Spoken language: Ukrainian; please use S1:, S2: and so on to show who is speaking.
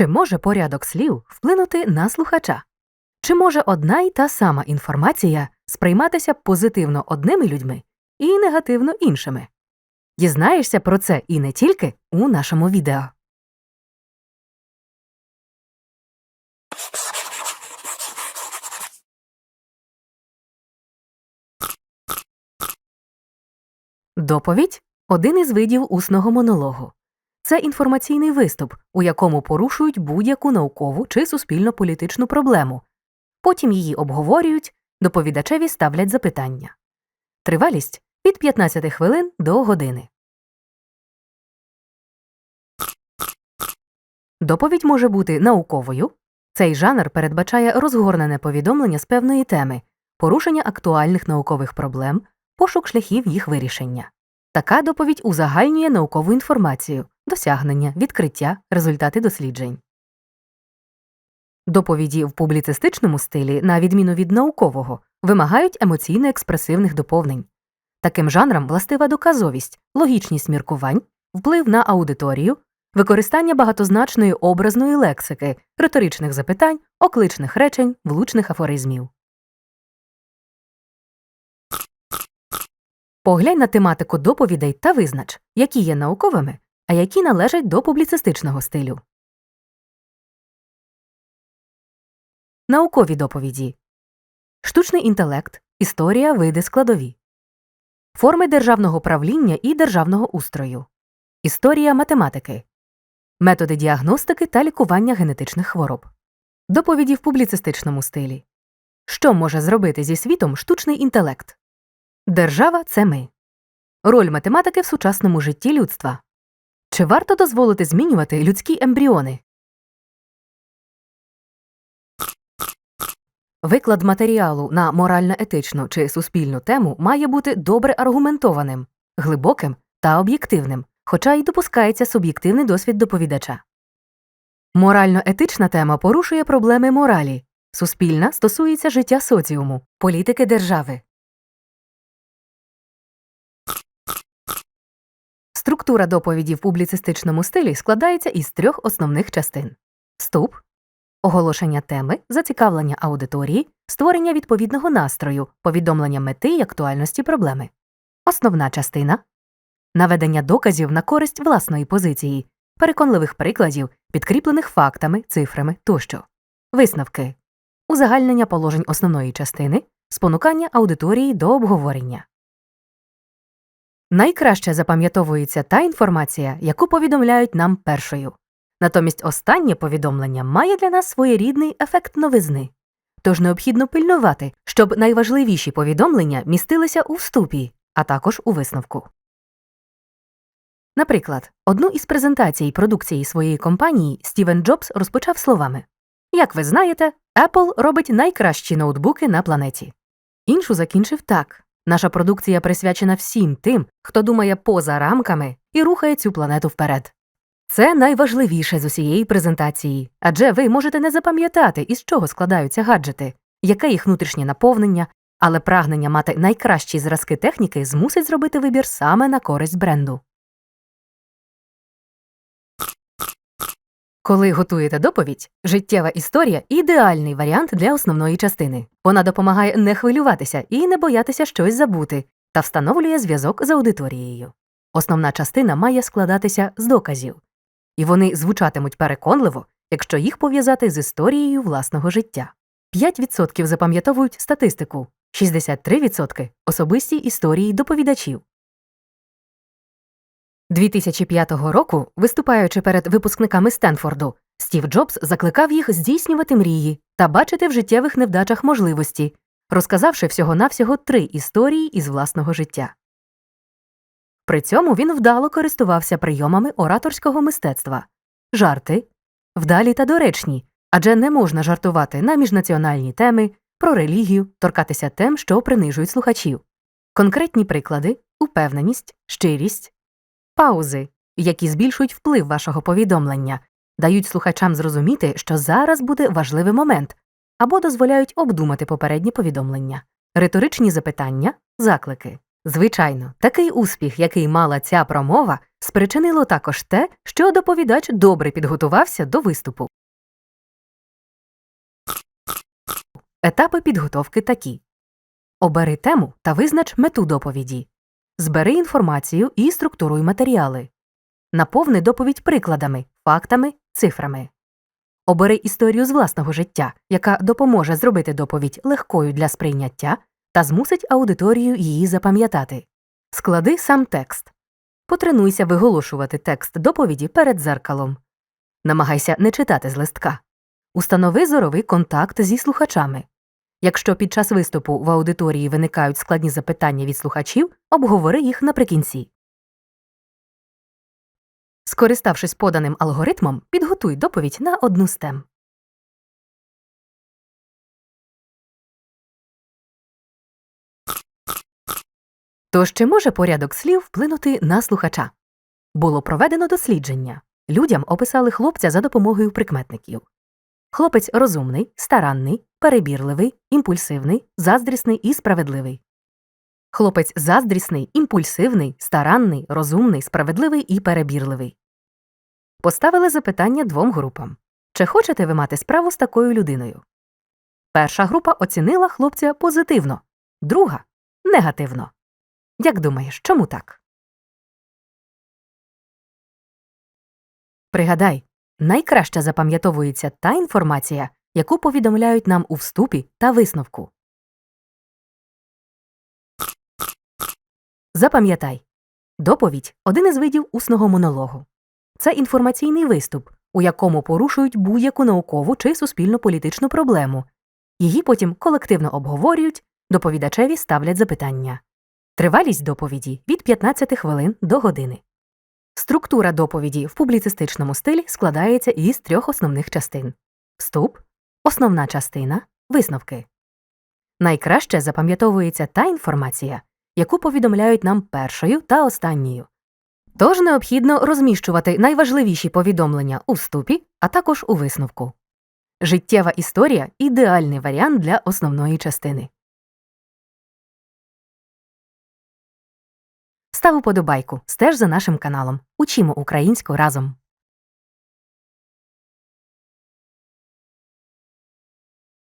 S1: Чи може порядок слів вплинути на слухача? Чи може одна й та сама інформація сприйматися позитивно одними людьми і негативно іншими? Дізнаєшся про це і не тільки у нашому відео. Доповідь один із видів усного монологу. Це інформаційний виступ, у якому порушують будь-яку наукову чи суспільно-політичну проблему. Потім її обговорюють, доповідачеві ставлять запитання. Тривалість від 15 хвилин до години. Доповідь може бути науковою. Цей жанр передбачає розгорнене повідомлення з певної теми, порушення актуальних наукових проблем, пошук шляхів їх вирішення. Така доповідь узагальнює наукову інформацію, досягнення, відкриття, результати досліджень. Доповіді в публіцистичному стилі, на відміну від наукового, вимагають емоційно-експресивних доповнень. Таким жанрам властива доказовість, логічність міркувань, вплив на аудиторію, використання багатозначної образної лексики, риторичних запитань, окличних речень, влучних афоризмів. Поглянь на тематику доповідей та визнач, які є науковими, а які належать до публіцистичного стилю. Наукові доповіді Штучний інтелект, історія, види складові, форми державного правління і державного устрою, історія математики, методи діагностики та лікування генетичних хвороб, доповіді в публіцистичному стилі. Що може зробити зі світом штучний інтелект? Держава це ми. Роль математики в сучасному житті людства. Чи варто дозволити змінювати людські ембріони? Виклад матеріалу на морально-етичну чи суспільну тему має бути добре аргументованим, глибоким та об'єктивним, хоча й допускається суб'єктивний досвід доповідача. Морально-етична тема порушує проблеми моралі, суспільна стосується життя соціуму, політики держави. Структура доповіді в публіцистичному стилі складається із трьох основних частин: вступ, оголошення теми, зацікавлення аудиторії, створення відповідного настрою, повідомлення мети й актуальності проблеми. Основна частина наведення доказів на користь власної позиції, переконливих прикладів, підкріплених фактами, цифрами тощо, висновки, узагальнення положень основної частини, спонукання аудиторії до обговорення. Найкраще запам'ятовується та інформація, яку повідомляють нам першою. Натомість останнє повідомлення має для нас своєрідний ефект новизни. Тож необхідно пильнувати, щоб найважливіші повідомлення містилися у вступі, а також у висновку. Наприклад, одну із презентацій продукції своєї компанії Стівен Джобс розпочав словами Як ви знаєте, Apple робить найкращі ноутбуки на планеті. Іншу закінчив так Наша продукція присвячена всім тим, хто думає поза рамками і рухає цю планету вперед. Це найважливіше з усієї презентації, адже ви можете не запам'ятати, із чого складаються гаджети, яке їх внутрішнє наповнення, але прагнення мати найкращі зразки техніки змусить зробити вибір саме на користь бренду. Коли готуєте доповідь, життєва історія ідеальний варіант для основної частини. Вона допомагає не хвилюватися і не боятися щось забути та встановлює зв'язок з аудиторією. Основна частина має складатися з доказів, і вони звучатимуть переконливо, якщо їх пов'язати з історією власного життя. 5% запам'ятовують статистику, 63% особисті історії доповідачів. 2005 року, виступаючи перед випускниками Стенфорду, Стів Джобс закликав їх здійснювати мрії та бачити в життєвих невдачах можливості, розказавши всього навсього три історії із власного життя. При цьому він вдало користувався прийомами ораторського мистецтва жарти, вдалі та доречні, адже не можна жартувати на міжнаціональні теми, про релігію, торкатися тем, що принижують слухачів, конкретні приклади, упевненість, щирість, паузи, які збільшують вплив вашого повідомлення, дають слухачам зрозуміти, що зараз буде важливий момент, або дозволяють обдумати попередні повідомлення, риторичні запитання, заклики, Звичайно, такий успіх, який мала ця промова, спричинило також те, що доповідач добре підготувався до виступу. Етапи підготовки такі Обери тему та визнач мету доповіді. Збери інформацію і структуруй матеріали. Наповни доповідь прикладами, фактами, цифрами. Обери історію з власного життя, яка допоможе зробити доповідь легкою для сприйняття та змусить аудиторію її запам'ятати. Склади сам текст. Потренуйся виголошувати текст доповіді перед дзеркалом. Намагайся не читати з листка. Установи зоровий контакт зі слухачами. Якщо під час виступу в аудиторії виникають складні запитання від слухачів, обговори їх наприкінці. Скориставшись поданим алгоритмом, підготуй доповідь на одну з тем. Тож чи може порядок слів вплинути на слухача? Було проведено дослідження. Людям описали хлопця за допомогою прикметників. Хлопець розумний, старанний, перебірливий, імпульсивний, заздрісний і справедливий. Хлопець заздрісний, імпульсивний, старанний, розумний, справедливий і перебірливий. Поставили запитання двом групам Чи хочете ви мати справу з такою людиною? Перша група оцінила хлопця позитивно, друга негативно. Як думаєш, чому так? Пригадай, найкраще запам'ятовується та інформація, яку повідомляють нам у вступі та висновку. Запам'ятай доповідь один із видів усного монологу. Це інформаційний виступ, у якому порушують будь-яку наукову чи суспільно-політичну проблему. Її потім колективно обговорюють, доповідачеві ставлять запитання. Тривалість доповіді від 15 хвилин до години. Структура доповіді в публіцистичному стилі складається із трьох основних частин вступ, основна частина, висновки. Найкраще запам'ятовується та інформація, яку повідомляють нам першою та останньою. Тож необхідно розміщувати найважливіші повідомлення у вступі, а також у висновку. Життєва історія ідеальний варіант для основної частини. Став уподобайку, стеж за нашим каналом. Учімо українську разом.